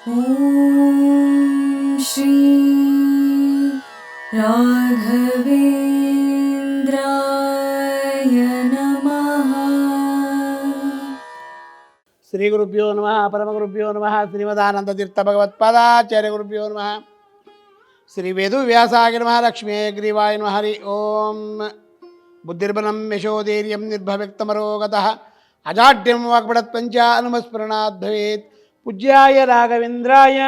ॐ नम परमगुभ्यो नम। श्रीगुरुभ्यो नमः, परमगुरुभ्यो नम, श्रीमदानन्दतीर्थभगवत्पादाचार्यगुरुभ्यो नमः, श्रीवेदुव्यासाय नमः, लक्ष्मीग्रीवाय नमः, हरि ॐ बुद्धिर्बल यशोधैर्यं निर्भव्यक्तमगत अजाड्यम वाक्पडत्पञ्च अनुमस्मरणाद् ಪೂಜ್ಯಾಯ ರಾಘವೇಂದ್ರಾಯ.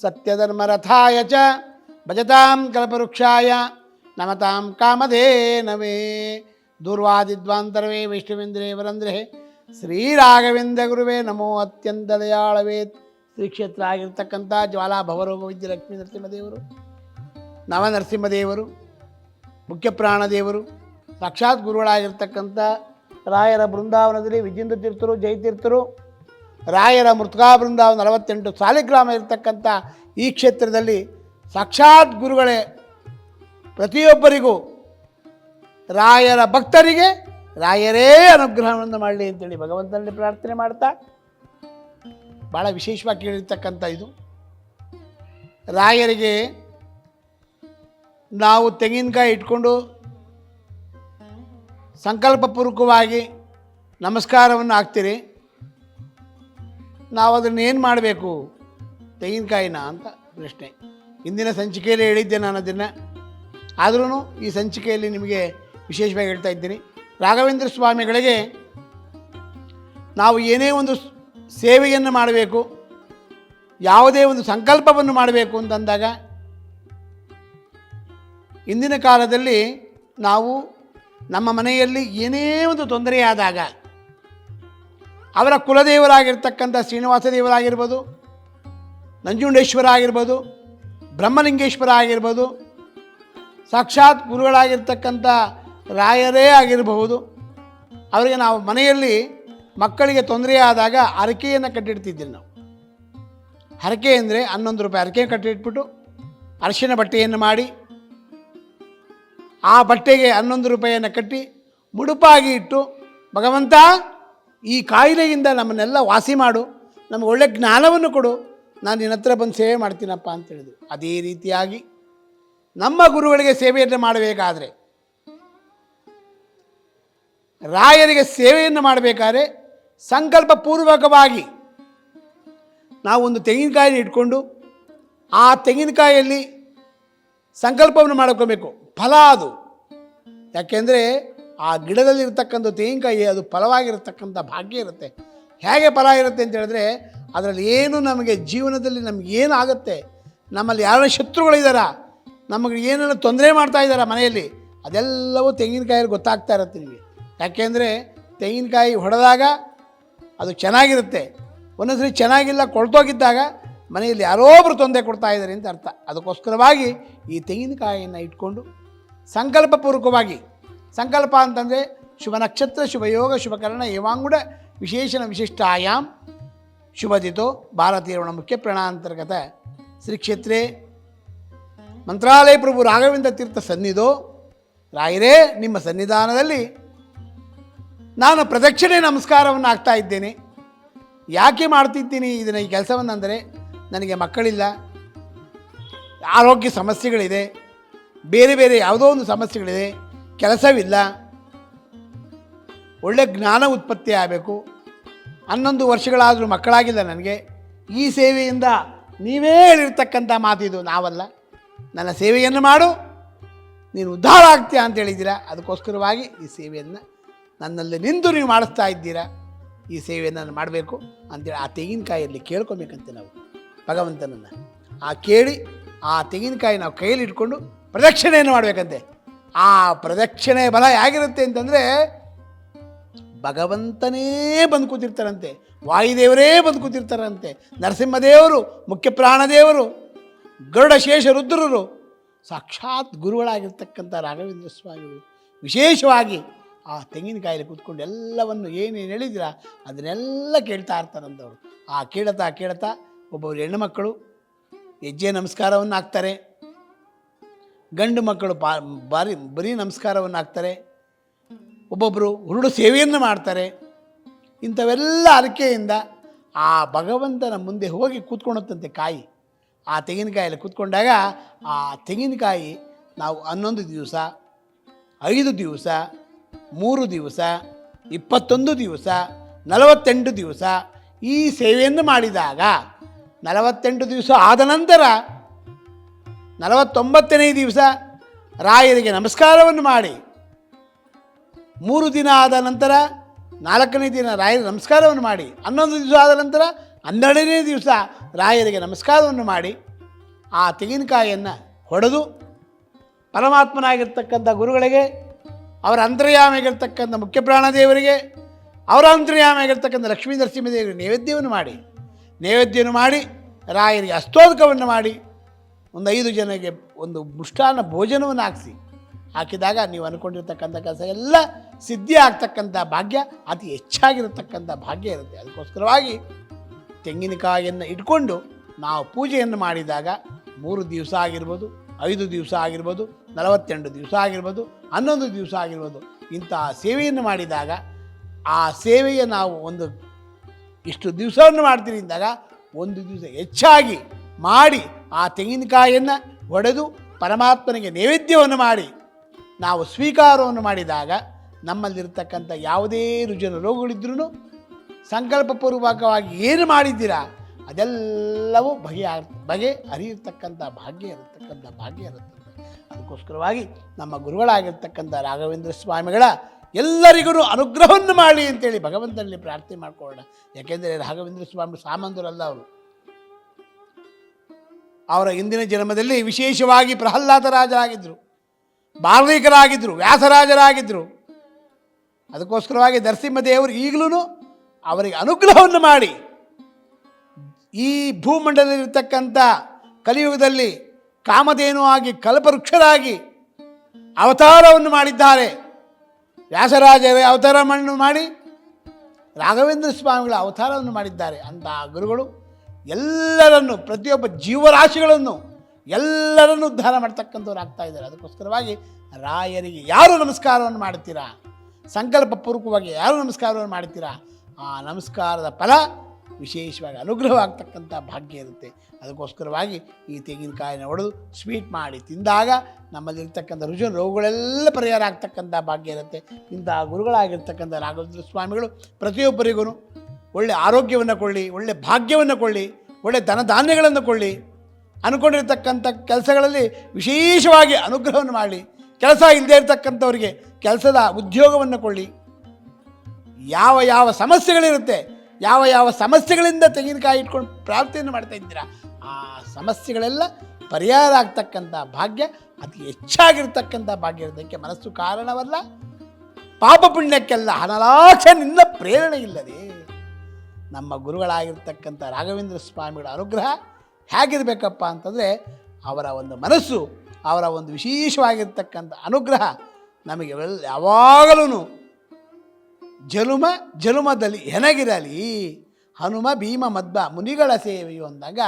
ಸತ್ಯಧರ್ಮರಥಾಯ ಚ ಭಜತಾಂ ಕಲ್ಪವೃಕ್ಷಾಯ ನಮತಾಂ ಕಾಮಧೇನವೇ. ದೂರ್ವಾದಿದ್ವಾಂತರವೇ ವೈಷ್ಣವೇಂದ್ರೇ ವರಂದ್ರೆ. ಶ್ರೀರಾಘವೇಂದ್ರ ಗುರುವೇ ನಮೋ ಅತ್ಯಂತ ದಯಾಳವೇತ್ ಶ್ರೀ ಕ್ಷೇತ್ರ ಆಗಿರ್ತಕ್ಕಂಥ ಜ್ವಾಲಾ ಭವರೋಗ ವಿದ್ಯ ಲಕ್ಷ್ಮೀ ನರಸಿಂಹದೇವರು ನವ ನರಸಿಂಹದೇವರು ಮುಖ್ಯ ಪ್ರಾಣದೇವರು ಸಾಕ್ಷಾತ್ ಗುರುಗಳಾಗಿರ್ತಕ್ಕಂಥ ರಾಯರ ಬೃಂದಾವನದಲ್ಲಿ ವಿಜೇಂದ್ರ ತೀರ್ಥರು, ಜಯತೀರ್ಥರು ರಾಯರ ಮೃತಕಾಬೃಂದ ನಲವತ್ತೆಂಟು ಸಾಲಿಗ್ರಾಮ ಇರತಕ್ಕಂಥ ಈ ಕ್ಷೇತ್ರದಲ್ಲಿ ಸಾಕ್ಷಾತ್ ಗುರುಗಳೇ, ಪ್ರತಿಯೊಬ್ಬರಿಗೂ ರಾಯರ ಭಕ್ತರಿಗೆ ರಾಯರೇ ಅನುಗ್ರಹವನ್ನು ಮಾಡಲಿ ಅಂತೇಳಿ ಭಗವಂತನಲ್ಲಿ ಪ್ರಾರ್ಥನೆ ಮಾಡ್ತಾ ಭಾಳ ವಿಶೇಷವಾಗಿ ಕೇಳಿರ್ತಕ್ಕಂಥ ಇದು. ರಾಯರಿಗೆ ನಾವು ತೆಂಗಿನಕಾಯಿ ಇಟ್ಕೊಂಡು ಸಂಕಲ್ಪಪೂರ್ವಕವಾಗಿ ನಮಸ್ಕಾರವನ್ನು ಹಾಕ್ತೀರಿ. ನಾವು ಅದನ್ನು ಏನು ಮಾಡಬೇಕು ತೆಂಗಿನಕಾಯಿನ ಅಂತ ಪ್ರಶ್ನೆ. ಇಂದಿನ ಸಂಚಿಕೆಯಲ್ಲಿ ಹೇಳಿದ್ದೆ ನಾನು ಅದನ್ನು. ಆದ್ರೂ ಈ ಸಂಚಿಕೆಯಲ್ಲಿ ನಿಮಗೆ ವಿಶೇಷವಾಗಿ ಹೇಳ್ತಾ ಇದ್ದೀನಿ. ರಾಘವೇಂದ್ರ ಸ್ವಾಮಿಗಳಿಗೆ ನಾವು ಏನೇ ಒಂದು ಸೇವೆಯನ್ನು ಮಾಡಬೇಕು, ಯಾವುದೇ ಒಂದು ಸಂಕಲ್ಪವನ್ನು ಮಾಡಬೇಕು ಅಂತಂದಾಗ ಇಂದಿನ ಕಾಲದಲ್ಲಿ ನಾವು ನಮ್ಮ ಮನೆಯಲ್ಲಿ ಏನೇ ಒಂದು ತೊಂದರೆಯಾದಾಗ ಅವರ ಕುಲದೇವರಾಗಿರ್ತಕ್ಕಂಥ ಶ್ರೀನಿವಾಸ ದೇವರಾಗಿರ್ಬೋದು ನಂಜುಂಡೇಶ್ವರ ಆಗಿರ್ಬೋದು, ಬ್ರಹ್ಮಲಿಂಗೇಶ್ವರ ಆಗಿರ್ಬೋದು, ಸಾಕ್ಷಾತ್ ಗುರುಗಳಾಗಿರ್ತಕ್ಕಂಥ ರಾಯರೇ ಆಗಿರಬಹುದು. ಅವರಿಗೆ ನಾವು ಮನೆಯಲ್ಲಿ ಮಕ್ಕಳಿಗೆ ತೊಂದರೆಯಾದಾಗ ಹರಕೆಯನ್ನು ಕಟ್ಟಿಡ್ತಿದ್ದಿಲ್ಲ ನಾವು. ಹರಕೆ ಅಂದರೆ ಹನ್ನೊಂದು ರೂಪಾಯಿ ಹರಕೆ ಕಟ್ಟಿಟ್ಬಿಟ್ಟು ಅರಿಶಿನ ಬಟ್ಟೆಯನ್ನು ಮಾಡಿ, ಆ ಬಟ್ಟೆಗೆ ಹನ್ನೊಂದು ರೂಪಾಯಿಯನ್ನು ಕಟ್ಟಿ ಮುಡುಪಾಗಿ ಇಟ್ಟು, ಭಗವಂತ ಈ ಕಾಯಿಲೆಯಿಂದ ನಮ್ಮನ್ನೆಲ್ಲ ವಾಸಿ ಮಾಡು. ನಮಗೆ ಒಳ್ಳೆ ಜ್ಞಾನವನ್ನು ಕೊಡು. ನಾನು ನಿನ್ನ ಹತ್ರ ಬಂದು ಸೇವೆ ಮಾಡ್ತೀನಪ್ಪ ಅಂತ ಹೇಳಿದ್ರು. ಅದೇ ರೀತಿಯಾಗಿ ನಮ್ಮ ಗುರುಗಳಿಗೆ ಸೇವೆಯನ್ನು ಮಾಡಬೇಕಾದ್ರೆ, ರಾಯರಿಗೆ ಸೇವೆಯನ್ನು ಮಾಡಬೇಕಾದ್ರೆ ಸಂಕಲ್ಪಪೂರ್ವಕವಾಗಿ ನಾವೊಂದು ತೆಂಗಿನಕಾಯಿನ ಇಟ್ಕೊಂಡು, ಆ ತೆಂಗಿನಕಾಯಿಯಲ್ಲಿ ಸಂಕಲ್ಪವನ್ನು ಮಾಡ್ಕೋಬೇಕು. ಫಲ ಅದು. ಯಾಕೆಂದರೆ ಆ ಗಿಡದಲ್ಲಿರ್ತಕ್ಕಂಥ ತೆಂಗಿನಕಾಯಿ ಅದು ಫಲವಾಗಿರತಕ್ಕಂಥ ಭಾಗ್ಯ ಇರುತ್ತೆ. ಹೇಗೆ ಫಲ ಇರುತ್ತೆ ಅಂತ ಹೇಳಿದ್ರೆ, ಅದರಲ್ಲಿ ಏನು ನಮಗೆ ಜೀವನದಲ್ಲಿ ನಮ್ಗೆ ಏನಾಗುತ್ತೆ ನಮ್ಮಲ್ಲಿ ಯಾರ ಶತ್ರುಗಳಿದ್ದಾರಾ ನಮಗೆ ಏನೆಲ್ಲ ತೊಂದರೆ ಮಾಡ್ತಾ ಇದ್ದಾರಾ ಮನೆಯಲ್ಲಿ, ಅದೆಲ್ಲವೂ ತೆಂಗಿನಕಾಯಲ್ಲಿ ಗೊತ್ತಾಗ್ತಾ ಇರುತ್ತೆ ನಿಮಗೆ. ಯಾಕೆಂದರೆ ತೆಂಗಿನಕಾಯಿ ಹೊಡೆದಾಗ ಅದು ಚೆನ್ನಾಗಿರುತ್ತೆ. ಒಂದೊಂದ್ಸರಿ ಚೆನ್ನಾಗಿಲ್ಲ ಕೊಳ್ತೋಗಿದ್ದಾಗ ಮನೆಯಲ್ಲಿ ಯಾರೋ ಒಬ್ಬರು ತೊಂದರೆ ಕೊಡ್ತಾ ಇದ್ದಾರೆ ಅಂತ ಅರ್ಥ. ಅದಕ್ಕೋಸ್ಕರವಾಗಿ ಈ ತೆಂಗಿನಕಾಯಿಯನ್ನು ಇಟ್ಕೊಂಡು ಸಂಕಲ್ಪಪೂರ್ವಕವಾಗಿ ಸಂಕಲ್ಪ ಅಂತಂದರೆ ಶುಭ ನಕ್ಷತ್ರ ಶುಭಯೋಗ ಶುಭಕರಣ ಏವಾಂಗುಡ ವಿಶೇಷಣ ವಿಶಿಷ್ಟಾಯಾಮ್ ಶುಭದಿತೋ ಭಾರತೀಯರಣ ಮುಖ್ಯ ಪ್ರಣಾಂತರ್ಗತ. ಶ್ರೀ ಕ್ಷೇತ್ರೇ ಮಂತ್ರಾಲಯ ಪ್ರಭು ರಾಘವೇಂದ್ರ ತೀರ್ಥ ಸನ್ನಿಧೋ. ರಾಯರೇ, ನಿಮ್ಮ ಸನ್ನಿಧಾನದಲ್ಲಿ ನಾನು ಪ್ರದಕ್ಷಿಣೆ ನಮಸ್ಕಾರವನ್ನು ಆಗ್ತಾ ಇದ್ದೇನೆ. ಯಾಕೆ ಮಾಡ್ತಿದ್ದೀನಿ ಇದನ್ನು ಈ ಕೆಲಸವನ್ನು ಅಂದರೆ ನನಗೆ ಮಕ್ಕಳಿಲ್ಲ. ಆರೋಗ್ಯ ಸಮಸ್ಯೆಗಳಿದೆ. ಬೇರೆ ಬೇರೆ ಯಾವುದೋ ಒಂದು ಸಮಸ್ಯೆಗಳಿದೆ. ಕೆಲಸವಿಲ್ಲ. ಒಳ್ಳೆ ಜ್ಞಾನ ಉತ್ಪತ್ತಿ ಆಗಬೇಕು. ಹನ್ನೊಂದು ವರ್ಷಗಳಾದರೂ ಮಕ್ಕಳಾಗಿಲ್ಲ ನನಗೆ. ಈ ಸೇವೆಯಿಂದ ನೀವೇ ಹೇಳಿರ್ತಕ್ಕಂಥ ಮಾತಿದು ನಾವಲ್ಲ. ನನ್ನ ಸೇವೆಯನ್ನು ಮಾಡು. ನೀನು ಉದ್ಧಾರ ಆಗ್ತೀಯಾ ಅಂತ ಹೇಳಿದ್ದೀರಾ? ಅದಕ್ಕೋಸ್ಕರವಾಗಿ ಈ ಸೇವೆಯನ್ನು ನನ್ನಲ್ಲಿ ನಿಂತು ನೀವು ಮಾಡಿಸ್ತಾ ಇದ್ದೀರಾ? ಈ ಸೇವೆಯನ್ನು ನಾನು ಮಾಡಬೇಕು ಅಂತೇಳಿ ಆ ತೆಂಗಿನಕಾಯಿಯಲ್ಲಿ ಕೇಳ್ಕೊಬೇಕಂತೆ ನಾವು. ಭಗವಂತನನ್ನು. ಆ ಕೇಳಿ ಆ ತೆಂಗಿನಕಾಯಿ ನಾವು ಕೈಯಲ್ಲಿ ಇಟ್ಕೊಂಡು ಪ್ರದಕ್ಷಿಣೆಯನ್ನು ಮಾಡಬೇಕಂತೆ. ಆ ಪ್ರದಕ್ಷಿಣೆ ಬಲ ಹೇಗಿರುತ್ತೆ ಅಂತಂದರೆ ಭಗವಂತನೇ ಬಂದು ಕೂತಿರ್ತಾರಂತೆ, ವಾಯುದೇವರೇ ಬಂದು ಕೂತಿರ್ತಾರಂತೆ, ನರಸಿಂಹದೇವರು, ಮುಖ್ಯ ಪ್ರಾಣದೇವರು, ಗರುಡ ಶೇಷ ರುದ್ರರು, ಸಾಕ್ಷಾತ್ ಗುರುಗಳಾಗಿರ್ತಕ್ಕಂಥ ರಾಘವೇಂದ್ರ ಸ್ವಾಮಿಗಳು ವಿಶೇಷವಾಗಿ ಆ ತೆಂಗಿನಕಾಯಲ್ಲಿ ಕೂತ್ಕೊಂಡು ಎಲ್ಲವನ್ನು ಏನೇನು ಹೇಳಿದಿರ ಅದನ್ನೆಲ್ಲ ಕೇಳ್ತಾ ಇರ್ತಾರಂಥವ್ರು ಆ ಕೇಳತಾ ಕೇಳ್ತಾ ಒಬ್ಬೊಬ್ಬರು ಹೆಣ್ಣು ಮಕ್ಕಳು ಹೆಜ್ಜೆ ನಮಸ್ಕಾರವನ್ನು ಹಾಕ್ತಾರೆ ಗಂಡು ಮಕ್ಕಳು ಪಾ, ಬಾರಿ, ಬರೀ ನಮಸ್ಕಾರವನ್ನು ಹಾಕ್ತಾರೆ ಒಬ್ಬೊಬ್ಬರು ಹುರುಡು ಸೇವೆಯನ್ನು ಮಾಡ್ತಾರೆ. ಇಂಥವೆಲ್ಲ ಅರಿಕೆಯಿಂದ ಆ ಭಗವಂತನ ಮುಂದೆ ಹೋಗಿ ಕೂತ್ಕೊಳತ್ತಂತೆ ಕಾಯಿ. ಆ ತೆಂಗಿನಕಾಯಲ್ಲಿ ಕೂತ್ಕೊಂಡಾಗ ಆ ತೆಂಗಿನಕಾಯಿ ನಾವು ಹನ್ನೊಂದು ದಿವಸ, ಐದು ದಿವಸ, ಮೂರು ದಿವಸ, ಇಪ್ಪತ್ತೊಂದು ದಿವಸ, ನಲವತ್ತೆಂಟು ದಿವಸ ಈ ಸೇವೆಯನ್ನು ಮಾಡಿದಾಗ ನಲವತ್ತೆಂಟು ದಿವಸ ಆದ ನಂತರ ನಲವತ್ತೊಂಬತ್ತನೇ ದಿವಸ ರಾಯರಿಗೆ ನಮಸ್ಕಾರವನ್ನು ಮಾಡಿ. ಮೂರು ದಿನ ಆದ ನಂತರ ನಾಲ್ಕನೇ ದಿನ ರಾಯರಿಗೆ ನಮಸ್ಕಾರವನ್ನು ಮಾಡಿ. ಹನ್ನೊಂದು ದಿವಸ ಆದ ನಂತರ ಹನ್ನೆರಡನೇ ದಿವಸ ರಾಯರಿಗೆ ನಮಸ್ಕಾರವನ್ನು ಮಾಡಿ. ಆ ತೆಂಗಿನಕಾಯಿಯನ್ನು ಹೊಡೆದು ಪರಮಾತ್ಮನಾಗಿರ್ತಕ್ಕಂಥ ಗುರುಗಳಿಗೆ, ಅವರ ಅಂತರ್ಯಾಮಿಗಿರ್ತಕ್ಕಂಥ ಮುಖ್ಯ ಪ್ರಾಣದೇವರಿಗೆ ಅವರ ಅಂತರ್ಯಾಮಿಗಿರ್ತಕ್ಕಂಥ ಲಕ್ಷ್ಮೀ ನರಸಿಂಹದೇವರಿಗೆ ನೈವೇದ್ಯವನ್ನು ಮಾಡಿ. ನೈವೇದ್ಯವನ್ನು ಮಾಡಿ ರಾಯರಿಗೆ ಅಸ್ತೋದಕವನ್ನು ಮಾಡಿ. ಒಂದು ಐದು ಜನಕ್ಕೆ ಒಂದು ಮುಷ್ಟಾನ ಭೋಜನವನ್ನು ಹಾಕಿಸಿ. ಹಾಕಿದಾಗ ನೀವು ಅಂದ್ಕೊಂಡಿರ್ತಕ್ಕಂಥ ಕೆಲಸ ಎಲ್ಲ ಸಿದ್ಧಿ ಆಗ್ತಕ್ಕಂಥ ಭಾಗ್ಯ, ಅತಿ ಹೆಚ್ಚಾಗಿರತಕ್ಕಂಥ ಭಾಗ್ಯ ಇರುತ್ತೆ. ಅದಕ್ಕೋಸ್ಕರವಾಗಿ ತೆಂಗಿನಕಾಯಿಯನ್ನು ಇಟ್ಕೊಂಡು ನಾವು ಪೂಜೆಯನ್ನು ಮಾಡಿದಾಗ ಮೂರು ದಿವಸ ಆಗಿರ್ಬೋದು, ಐದು ದಿವಸ ಆಗಿರ್ಬೋದು, ನಲವತ್ತೆಂಟು ದಿವಸ ಆಗಿರ್ಬೋದು, ಹನ್ನೊಂದು ದಿವಸ ಆಗಿರ್ಬೋದು ಇಂಥ ಸೇವೆಯನ್ನು ಮಾಡಿದಾಗ ಆ ಸೇವೆಯ ನಾವು ಒಂದು ಇಷ್ಟು ದಿವಸವನ್ನು ಮಾಡ್ತೀನಿ ಅಂದಾಗ ಒಂದು ದಿವಸ ಹೆಚ್ಚಾಗಿ ಮಾಡಿ ಆ ತೆಂಗಿನಕಾಯಿಯನ್ನು ಒಡೆದು ಪರಮಾತ್ಮನಿಗೆ ನೈವೇದ್ಯವನ್ನು ಮಾಡಿ, ನಾವು ಸ್ವೀಕಾರವನ್ನು ಮಾಡಿದಾಗ ನಮ್ಮಲ್ಲಿರ್ತಕ್ಕಂಥ ಯಾವುದೇ ರುಜಿನ ರೋಗಗಳಿದ್ರೂ ಸಂಕಲ್ಪಪೂರ್ವಕವಾಗಿ ಏನು ಮಾಡಿದ್ದೀರಾ, ಅದೆಲ್ಲವೂ ಬಗೆ ಬಗೆ ಅರಿಯಿರ್ತಕ್ಕಂಥ ಭಾಗ್ಯ ಇರತಕ್ಕಂಥ ಭಾಗ್ಯ ಇರುತ್ತದೆ ಅದಕ್ಕೋಸ್ಕರವಾಗಿ ನಮ್ಮ ಗುರುಗಳಾಗಿರ್ತಕ್ಕಂಥ ರಾಘವೇಂದ್ರ ಸ್ವಾಮಿಗಳ ಎಲ್ಲರಿಗೂ ಅನುಗ್ರಹವನ್ನು ಮಾಡಿ ಅಂತೇಳಿ ಭಗವಂತನಲ್ಲಿ ಪ್ರಾರ್ಥನೆ ಮಾಡಿಕೊಳ್ಳೋಣ. ಯಾಕೆಂದರೆ ರಾಘವೇಂದ್ರ ಸ್ವಾಮಿ ಸಾಮಂತರಲ್ಲ ಅವರು. ಅವರ ಇಂದಿನ ಜನ್ಮದಲ್ಲಿ ವಿಶೇಷವಾಗಿ ಪ್ರಹ್ಲಾದ ರಾಜರಾಗಿದ್ದರು. ಬಾಲ್ಮೀಕರಾಗಿದ್ದರು ವ್ಯಾಸರಾಜರಾಗಿದ್ದರು. ಅದಕ್ಕೋಸ್ಕರವಾಗಿ ನರಸಿಂಹದೇವರು ಈಗಲೂ ಅವರಿಗೆ ಅನುಗ್ರಹವನ್ನು ಮಾಡಿ ಈ ಭೂಮಂಡಲದಲ್ಲಿರ್ತಕ್ಕಂಥ ಕಲಿಯುಗದಲ್ಲಿ ಕಾಮಧೇನು ಆಗಿ ಕಲ್ಪವೃಕ್ಷರಾಗಿ ಅವತಾರವನ್ನು ಮಾಡಿದ್ದಾರೆ. ವ್ಯಾಸರಾಜರ ಅವತಾರವನ್ನು ಮಾಡಿ ರಾಘವೇಂದ್ರ ಸ್ವಾಮಿಗಳ ಅವತಾರವನ್ನು ಮಾಡಿದ್ದಾರೆ. ಅಂತ ಗುರುಗಳು ಎಲ್ಲರನ್ನು, ಪ್ರತಿಯೊಬ್ಬ ಜೀವರಾಶಿಗಳನ್ನು ಎಲ್ಲರನ್ನು ಉದ್ಧಾರ ಮಾಡ್ತಕ್ಕಂಥವ್ರು ಆಗ್ತಾ ಇದ್ದಾರೆ. ಅದಕ್ಕೋಸ್ಕರವಾಗಿ ರಾಯರಿಗೆ ಯಾರು ನಮಸ್ಕಾರವನ್ನು ಮಾಡ್ತೀರಾ? ಸಂಕಲ್ಪಪೂರ್ವಕವಾಗಿ ಯಾರು ನಮಸ್ಕಾರವನ್ನು ಮಾಡ್ತೀರಾ? ಆ ನಮಸ್ಕಾರದ ಫಲ ವಿಶೇಷವಾಗಿ ಅನುಗ್ರಹವಾಗ್ತಕ್ಕಂಥ ಭಾಗ್ಯ ಇರುತ್ತೆ. ಅದಕ್ಕೋಸ್ಕರವಾಗಿ ಈ ತೆಂಗಿನಕಾಯಿನ ಒಡೆದು ಸ್ವೀಟ್ ಮಾಡಿ ತಿಂದಾಗ ನಮ್ಮಲ್ಲಿರ್ತಕ್ಕಂಥ ರುಜು ರೋಗಗಳೆಲ್ಲ ಪರಿಹಾರ ಆಗ್ತಕ್ಕಂಥ ಭಾಗ್ಯ ಇರುತ್ತೆ. ಇಂತಹ ಗುರುಗಳಾಗಿರ್ತಕ್ಕಂಥ ರಾಘವೇಂದ್ರ ಸ್ವಾಮಿಗಳು ಪ್ರತಿಯೊಬ್ಬರಿಗೂ ಒಳ್ಳೆ ಆರೋಗ್ಯವನ್ನು ಕೊಳ್ಳಿ, ಒಳ್ಳೆ ಭಾಗ್ಯವನ್ನು ಕೊಳ್ಳಿ, ಒಳ್ಳೆ ಧನಧಾನ್ಯಗಳನ್ನು ಕೊಳ್ಳಿ. ಅಂದ್ಕೊಂಡಿರ್ತಕ್ಕಂಥ ಕೆಲಸಗಳಲ್ಲಿ ವಿಶೇಷವಾಗಿ ಅನುಗ್ರಹವನ್ನು ಮಾಡಿ, ಕೆಲಸ ಇಲ್ಲದೇ ಇರತಕ್ಕಂಥವ್ರಿಗೆ ಕೆಲಸದ ಉದ್ಯೋಗವನ್ನು ಕೊಳ್ಳಿ. ಯಾವ ಯಾವ ಸಮಸ್ಯೆಗಳಿರುತ್ತೆ, ಯಾವ ಯಾವ ಸಮಸ್ಯೆಗಳಿಂದ ತೆಂಗಿನಕಾಯಿ ಇಟ್ಕೊಂಡು ಪ್ರಾರ್ಥನೆಯನ್ನು ಮಾಡ್ತಾ ಇದ್ದೀರಾ, ಆ ಸಮಸ್ಯೆಗಳೆಲ್ಲ ಪರಿಹಾರ ಆಗ್ತಕ್ಕಂಥ ಭಾಗ್ಯ, ಅತಿ ಹೆಚ್ಚಾಗಿರ್ತಕ್ಕಂಥ ಭಾಗ್ಯ ಇರೋದಕ್ಕೆ ಮನಸ್ಸು ಕಾರಣವಲ್ಲ. ಪಾಪ ಪುಣ್ಯಕ್ಕೆಲ್ಲ ಹನಲಾಚ ನಿನ್ನ ಪ್ರೇರಣೆ ಇಲ್ಲದೆ. ನಮ್ಮ ಗುರುಗಳಾಗಿರ್ತಕ್ಕಂಥ ರಾಘವೇಂದ್ರ ಸ್ವಾಮಿಗಳ ಅನುಗ್ರಹ ಹೇಗಿರಬೇಕಪ್ಪ ಅಂತಂದರೆ ಅವರ ಒಂದು ಮನಸ್ಸು, ಅವರ ಒಂದು ವಿಶೇಷವಾಗಿರ್ತಕ್ಕಂಥ ಅನುಗ್ರಹ ನಮಗೆ ಯಾವಾಗಲೂ ಜಲುಮ, ಜಲುಮದಲ್ಲಿ ಹೆನಗಿರಲಿ ಹನುಮ, ಭೀಮ ಮದ್ಬ ಮುನಿಗಳ ಸೇವೆಯು ಅಂದಾಗ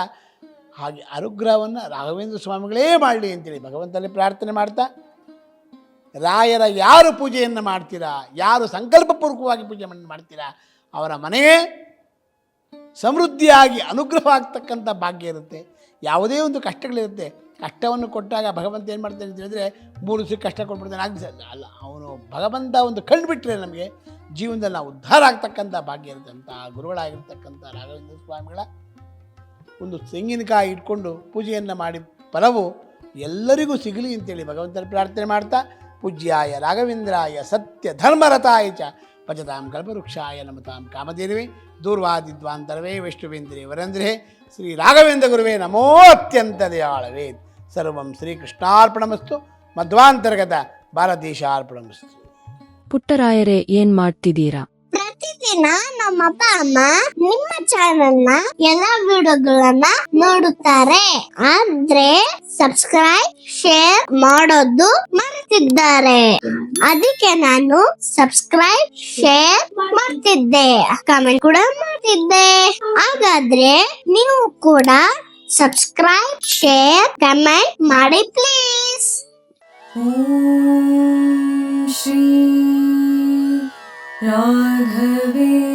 ಹಾಗೆ ಅನುಗ್ರಹವನ್ನು ರಾಘವೇಂದ್ರ ಸ್ವಾಮಿಗಳೇ ಮಾಡಲಿ ಅಂತೇಳಿ ಭಗವಂತನಲ್ಲಿ ಪ್ರಾರ್ಥನೆ ಮಾಡ್ತಾ, ರಾಯರ ಯಾರು ಪೂಜೆಯನ್ನು ಮಾಡ್ತೀರಾ, ಯಾರು ಸಂಕಲ್ಪಪೂರ್ವಕವಾಗಿ ಪೂಜೆ ಮಾಡ್ತೀರಾ, ಅವರ ಮನೆಯೇ ಸಮೃದ್ಧಿಯಾಗಿ ಅನುಗ್ರಹ ಆಗ್ತಕ್ಕಂಥ ಭಾಗ್ಯ ಇರುತ್ತೆ. ಯಾವುದೇ ಒಂದು ಕಷ್ಟಗಳಿರುತ್ತೆ. ಕಷ್ಟವನ್ನು ಕೊಟ್ಟಾಗ ಭಗವಂತ ಏನು ಮಾಡ್ತಾನೆ ಅಂತ ಹೇಳಿದ್ರೆ, ಮೂರು ದಿವಸ ಕಷ್ಟ ಕೊಟ್ಬಿಡ್ತಾನೆ. ಅಲ್ಲ, ಅವನು ಭಗವಂತ ಒಂದು ಕಂಡುಬಿಟ್ರೆ ನಮಗೆ ಜೀವನದಲ್ಲಿ ನಾವು ಉದ್ಧಾರ ಆಗ್ತಕ್ಕಂಥ ಭಾಗ್ಯ ಇರುತ್ತೆ ಅಂತ ಗುರುಗಳಾಗಿರ್ತಕ್ಕಂಥ ರಾಘವೇಂದ್ರ ಸ್ವಾಮಿಗಳ ಒಂದು ತೆಂಗಿನಕಾಯಿ ಇಟ್ಕೊಂಡು ಪೂಜೆಯನ್ನು ಮಾಡಿ ಫಲವು ಎಲ್ಲರಿಗೂ ಸಿಗಲಿ ಅಂತೇಳಿ ಭಗವಂತನ ಪ್ರಾರ್ಥನೆ ಮಾಡ್ತಾ, ಪೂಜ್ಯಾಯ ರಾಘವೇಂದ್ರಾಯ ಸತ್ಯ ಧರ್ಮರತಾಯ ಚ ಭಜತಾಂ ಕಲ್ಪವೃಕ್ಷಾಯ ನಮತಾಂ ಕಾಮಧೇನುವೆ, ದೂರ್ವಾದಿದ್ವಾಂತರವೇ ವಿಷ್ಣುವೇಂದ್ರೇ ವರೇಂದ್ರೇ ಶ್ರೀ ರಾಘವೇಂದ್ರ ಗುರುವೇ ನಮೋ ಅತ್ಯಂತ ದಯಾಳವೇ. ಸರ್ವಂ ಶ್ರೀಕೃಷ್ಣಾರ್ಪಣಮಸ್ತು. ಮಧ್ವಾಂತರ್ಗತ ಭಾರತೀಶಾರ್ಪಣಮಸ್ತು. ಪುಟ್ಟರಾಯರೇ, ಏನ್ ಮಾಡ್ತಿದ್ದೀರಾ? ದಿನ ನಮ್ಮ ಅಪ್ಪ ಅಮ್ಮ, ನಿಮ್ಮ ಚಾನಲ್ನ ಎಲ್ಲಾ ವಿಡಿಯೋಗಳನ್ನ ನೋಡುತ್ತಾರೆ. ಆದ್ರೆ ಸಬ್ಸ್ಕ್ರೈಬ್ ಶೇರ್ ಮಾಡೋದು ಮಾಡ್ತಿದ್ದಾರೆ ಅದಕ್ಕೆ ನಾನು ಸಬ್ಸ್ಕ್ರೈಬ್ ಶೇರ್ ಮಾಡ್ತಿದ್ದೆ. ಕಮೆಂಟ್ ಕೂಡ ಮಾಡ್ತಿದ್ದೆ. ಹಾಗಾದ್ರೆ ನೀವು ಕೂಡ ಸಬ್ಸ್ಕ್ರೈಬ್ ಶೇರ್ ಕಮೆಂಟ್ ಮಾಡಿ ಪ್ಲೀಸ್ ಶ್ರೀ राघवे